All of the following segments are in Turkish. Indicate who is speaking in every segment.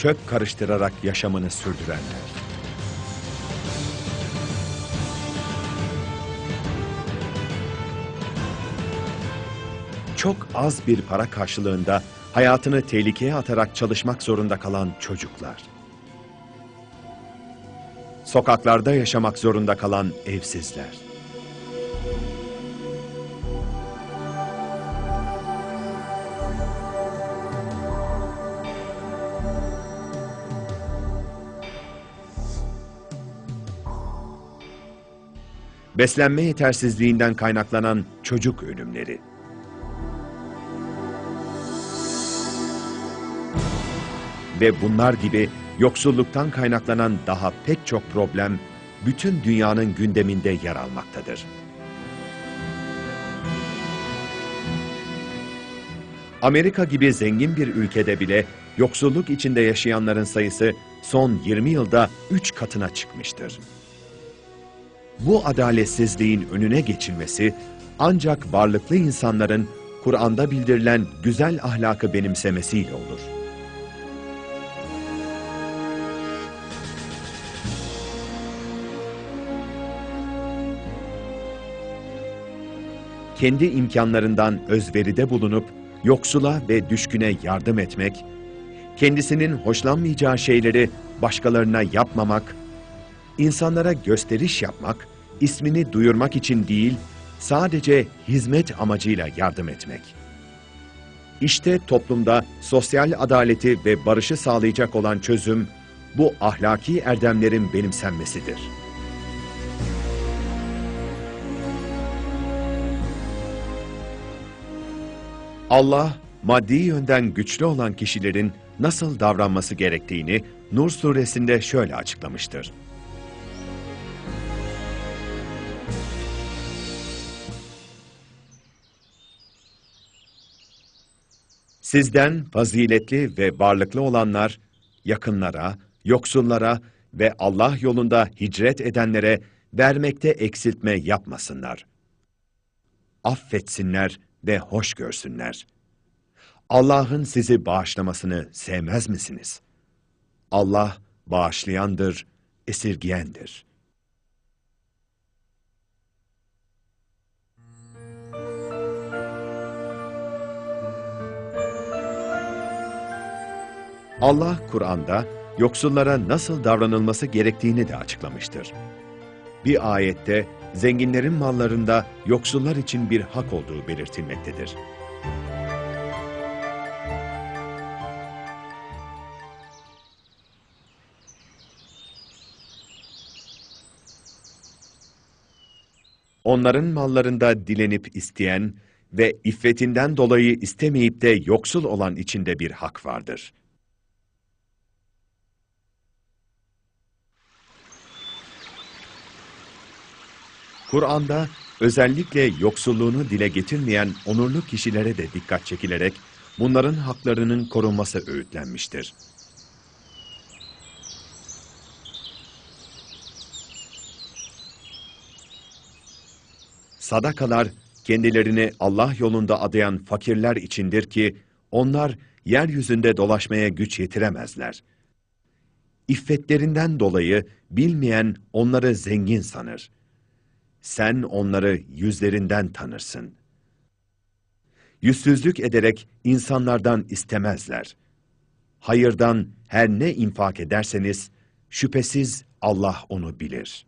Speaker 1: çöp karıştırarak yaşamını sürdürenler. Çok az bir para karşılığında hayatını tehlikeye atarak çalışmak zorunda kalan çocuklar. Sokaklarda yaşamak zorunda kalan evsizler. Beslenme yetersizliğinden kaynaklanan çocuk ölümleri. Ve bunlar gibi yoksulluktan kaynaklanan daha pek çok problem bütün dünyanın gündeminde yer almaktadır. Amerika gibi zengin bir ülkede bile yoksulluk içinde yaşayanların sayısı son 20 yılda 3 katına çıkmıştır. Bu adaletsizliğin önüne geçilmesi ancak varlıklı insanların Kur'an'da bildirilen güzel ahlakı benimsemesiyle olur. Kendi imkanlarından özveride bulunup yoksula ve düşküne yardım etmek, kendisinin hoşlanmayacağı şeyleri başkalarına yapmamak, insanlara gösteriş yapmak, ismini duyurmak için değil, sadece hizmet amacıyla yardım etmek. İşte toplumda sosyal adaleti ve barışı sağlayacak olan çözüm, bu ahlaki erdemlerin benimsenmesidir. Allah, maddi yönden güçlü olan kişilerin nasıl davranması gerektiğini Nur suresinde şöyle açıklamıştır. Sizden faziletli ve varlıklı olanlar, yakınlara, yoksullara ve Allah yolunda hicret edenlere vermekte eksiltme yapmasınlar. Affetsinler ve hoş görsünler. Allah'ın sizi bağışlamasını sevmez misiniz? Allah bağışlayandır, esirgiyendir.'' Allah Kur'an'da yoksullara nasıl davranılması gerektiğini de açıklamıştır. Bir ayette zenginlerin mallarında yoksullar için bir hak olduğu belirtilmektedir. Onların mallarında dilenip isteyen ve iffetinden dolayı istemeyip de yoksul olan içinde bir hak vardır.'' Kur'an'da özellikle yoksulluğunu dile getirmeyen onurlu kişilere de dikkat çekilerek bunların haklarının korunması öğütlenmiştir. Sadakalar kendilerini Allah yolunda adayan fakirler içindir ki onlar yeryüzünde dolaşmaya güç yetiremezler. İffetlerinden dolayı bilmeyen onları zengin sanır. Sen onları yüzlerinden tanırsın. Yüzsüzlük ederek insanlardan istemezler. Hayırdan her ne infak ederseniz, şüphesiz Allah onu bilir.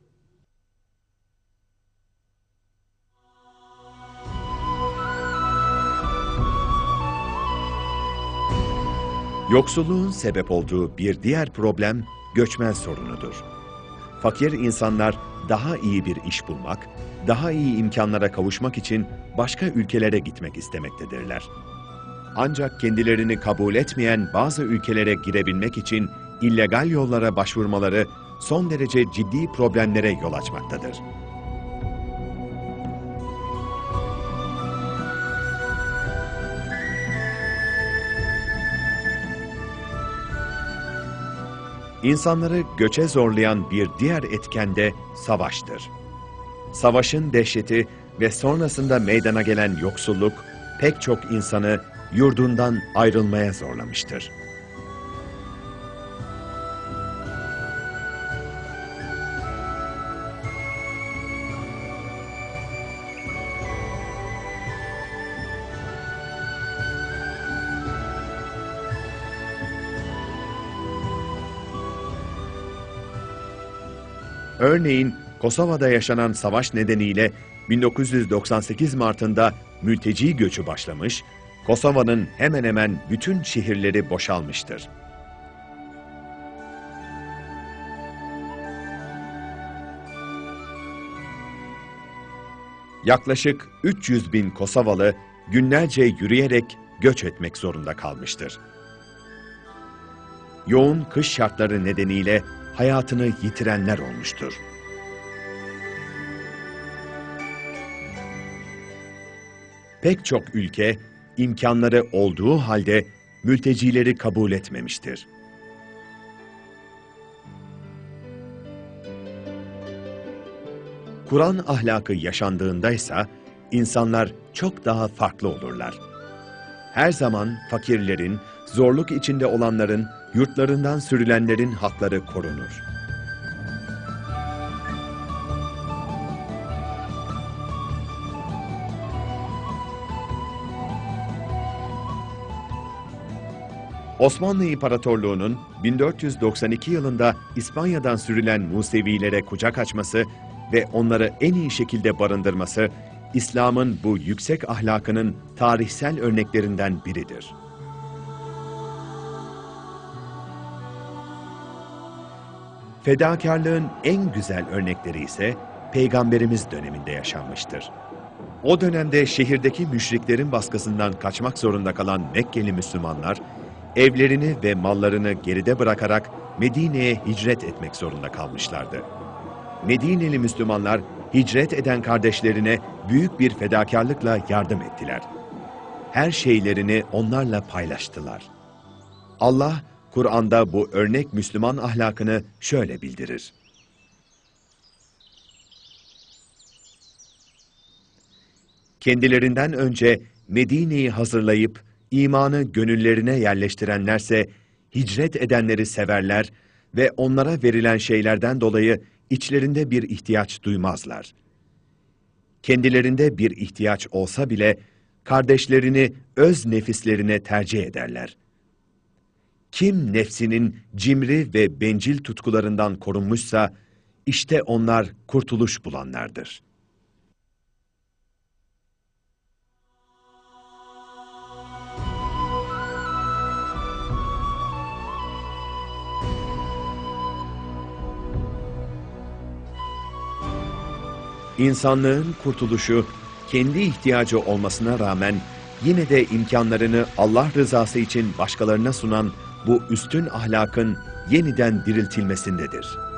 Speaker 1: Yoksulluğun sebep olduğu bir diğer problem göçmen sorunudur. Fakir insanlar daha iyi bir iş bulmak, daha iyi imkanlara kavuşmak için başka ülkelere gitmek istemektedirler. Ancak kendilerini kabul etmeyen bazı ülkelere girebilmek için illegal yollara başvurmaları son derece ciddi problemlere yol açmaktadır. İnsanları göçe zorlayan bir diğer etken de savaştır. Savaşın dehşeti ve sonrasında meydana gelen yoksulluk pek çok insanı yurdundan ayrılmaya zorlamıştır. Örneğin Kosova'da yaşanan savaş nedeniyle 1998 Mart'ında mülteci göçü başlamış, Kosova'nın hemen hemen bütün şehirleri boşalmıştır. Yaklaşık 300 bin Kosovalı günlerce yürüyerek göç etmek zorunda kalmıştır. Yoğun kış şartları nedeniyle hayatını yitirenler olmuştur. Pek çok ülke imkanları olduğu halde mültecileri kabul etmemiştir. Kur'an ahlakı yaşandığında ise insanlar çok daha farklı olurlar. Her zaman fakirlerin, zorluk içinde olanların, yurtlarından sürülenlerin hakları korunur. Osmanlı İmparatorluğu'nun 1492 yılında İspanya'dan sürülen Musevilere kucak açması ve onları en iyi şekilde barındırması, İslam'ın bu yüksek ahlakının tarihsel örneklerinden biridir. Fedakarlığın en güzel örnekleri ise Peygamberimiz döneminde yaşanmıştır. O dönemde şehirdeki müşriklerin baskısından kaçmak zorunda kalan Mekkeli Müslümanlar, evlerini ve mallarını geride bırakarak Medine'ye hicret etmek zorunda kalmışlardı. Medineli Müslümanlar hicret eden kardeşlerine büyük bir fedakarlıkla yardım ettiler. Her şeylerini onlarla paylaştılar. Allah, Kur'an'da bu örnek Müslüman ahlakını şöyle bildirir. Kendilerinden önce Medine'yi hazırlayıp imanı gönüllerine yerleştirenlerse hicret edenleri severler ve onlara verilen şeylerden dolayı içlerinde bir ihtiyaç duymazlar. Kendilerinde bir ihtiyaç olsa bile kardeşlerini öz nefislerine tercih ederler. Kim nefsinin cimri ve bencil tutkularından korunmuşsa, işte onlar kurtuluş bulanlardır. İnsanlığın kurtuluşu kendi ihtiyacı olmasına rağmen yine de imkanlarını Allah rızası için başkalarına sunan bu üstün ahlakın yeniden diriltilmesindedir.